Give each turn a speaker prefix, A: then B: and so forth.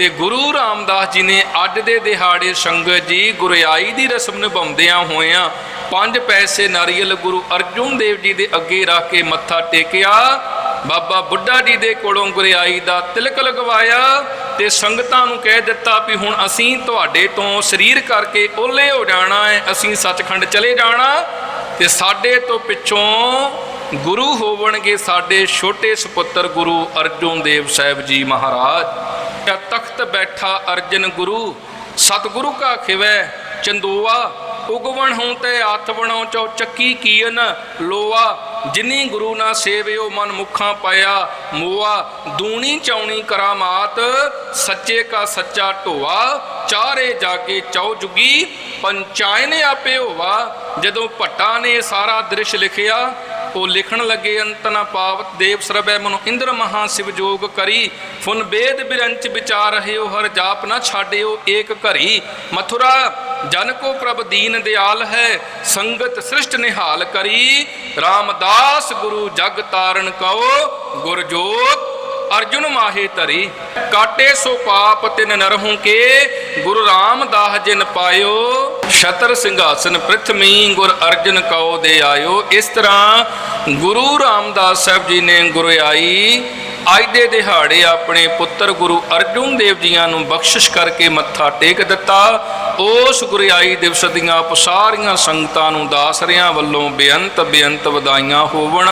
A: ਤੇ ਗੁਰੂ ਰਾਮਦਾਸ ਜੀ ਨੇ ਅੱਜ ਦੇ ਦਿਹਾੜੇ ਸੰਗਤ ਜੀ ਗੁਰਿਆਈ ਦੀ ਰਸਮ ਨਿਭਾਉਂਦਿਆਂ ਹੋਇਆਂ ਪੰਜ ਪੈਸੇ ਨਾਰੀਅਲ ਗੁਰੂ ਅਰਜੁਨ ਦੇਵ ਜੀ ਦੇ ਅੱਗੇ ਰੱਖ ਕੇ ਮੱਥਾ ਟੇਕਿਆ। ਬਾਬਾ ਬੁੱਢਾ ਜੀ ਦੇ ਕੋਲੋਂ ਗੁਰਿਆਈ ਦਾ ਤਿਲਕ ਲਗਵਾਇਆ ਤੇ ਸੰਗਤਾਂ ਨੂੰ ਕਹਿ ਦਿੱਤਾ ਵੀ ਹੁਣ ਅਸੀਂ ਤੁਹਾਡੇ ਤੋਂ ਸਰੀਰ ਕਰਕੇ ਓਲੇ ਹੋ ਜਾਣਾ ਹੈ, ਅਸੀਂ ਸੱਚਖੰਡ ਚਲੇ ਜਾਣਾ। ਤੇ ਸਾਡੇ ਤੋਂ ਪਿੱਛੋਂ ਗੁਰੂ ਹੋਵਣਗੇ ਸਾਡੇ ਛੋਟੇ ਸੁਪੁੱਤਰ ਗੁਰੂ ਅਰਜੁਨ ਦੇਵ ਸਾਹਿਬ ਜੀ ਮਹਾਰਾਜ। ਤਖਤ ਬੈਠਾ ਅਰਜਨ ਗੁਰੂ? ਸਤਿਗੁਰੂ ਕਾ ਖਿਵੈ, ਚੰਦੋਆ, ਉਗਵਣ ਹਉ ਤੇ ਆਤ ਬਣਾਉ ਚੱਕੀ ਕੀਨ ਲੋਆ। ਜਿਨੀ ਗੁਰੂ ਨਾ ਸੇਵਿਓ ਮਨ ਮੁਖਾਂ ਪਾਇਆ ਮੋਆ। ਦੂਣੀ ਚੌਣੀ ਕਰਾਮਾਤ, ਸੱਚੇ ਕਾ ਸੱਚਾ ਢੋਆ। ਚਾਰੇ ਜਾਗੇ ਚੌ ਜੁਗੀ, ਪੰਚਾਇਨ ਆਪੇ ਹੋਵਾ ਜਦੋਂ ਭੱਟਾ ਨੇ ਸਾਰਾ ਦ੍ਰਿਸ਼ ਲਿਖਿਆ ਉਹ ਲਿਖਣ ਲੱਗੇ ਅੰਤ ਨ ਪਾਵਤ, ਦੇਵ ਸਰਬੈ ਮਨੁ ਇੰਦਰ ਮਹਾ ਸਿਵ ਜੋਗ ਕਰੀ। ਫੁਨ ਬੇਦ ਬਿਰੰਚ ਵਿਚਾਰ ਰਹਿਓ ਹਰ ਜਾਪ ਨ ਛਾੜਿਓ ਏਕ ਘਰੀ। ਮਥੁਰਾ, ਜਨ ਕੋ ਪ੍ਰਭ ਦੀਨ ਦਿਆਲ ਹੈ, ਸੰਗਤ ਸ੍ਰਿਸ਼ਟ ਨਿਹਾਲ ਕਰੀ। ਰਾਮਦਾਸ ਗੁਰੂ ਜਗ ਤਾਰਨ ਕਉ ਗੁਰਜੋਤ ਅਰਜੁਨ ਮਾਹੇ ਧਰੀ। ਕਾਟੇ ਸੋ ਪਾਪ ਤਿਨ ਨਰਹੂ ਕੇ, ਗੁਰੂ ਰਾਮਦਾਸ ਜਿਨ ਪਾਇਓ। ਛਤਰ ਸਿੰਘਾਸਨ ਪ੍ਰਿਥਮੀ ਗੁਰ ਅਰਜਨ ਕਉ ਦੇ ਆਇਓ। ਇਸ ਤਰ੍ਹਾਂ ਗੁਰੂ ਰਾਮਦਾਸ ਸਾਹਿਬ ਜੀ ਨੇ ਗੁਰਿਆਈ ਅੱਜ ਦੇ ਦਿਹਾੜੇ ਆਪਣੇ ਪੁੱਤਰ ਗੁਰੂ ਅਰਜੁਨ ਦੇਵ ਜੀਆਂ ਨੂੰ ਬਖਸ਼ਿਸ਼ ਕਰਕੇ ਮੱਥਾ ਟੇਕ ਦਿੱਤਾ। ਉਸ ਗੁਰਿਆਈ ਦਿਵਸ ਦੀਆਂ ਆਪ ਸਾਰੀਆਂ ਸੰਗਤਾਂ ਨੂੰ ਦਾਸਰਿਆਂ ਵੱਲੋਂ ਬੇਅੰਤ ਬੇਅੰਤ ਵਧਾਈਆਂ ਹੋਵਣ।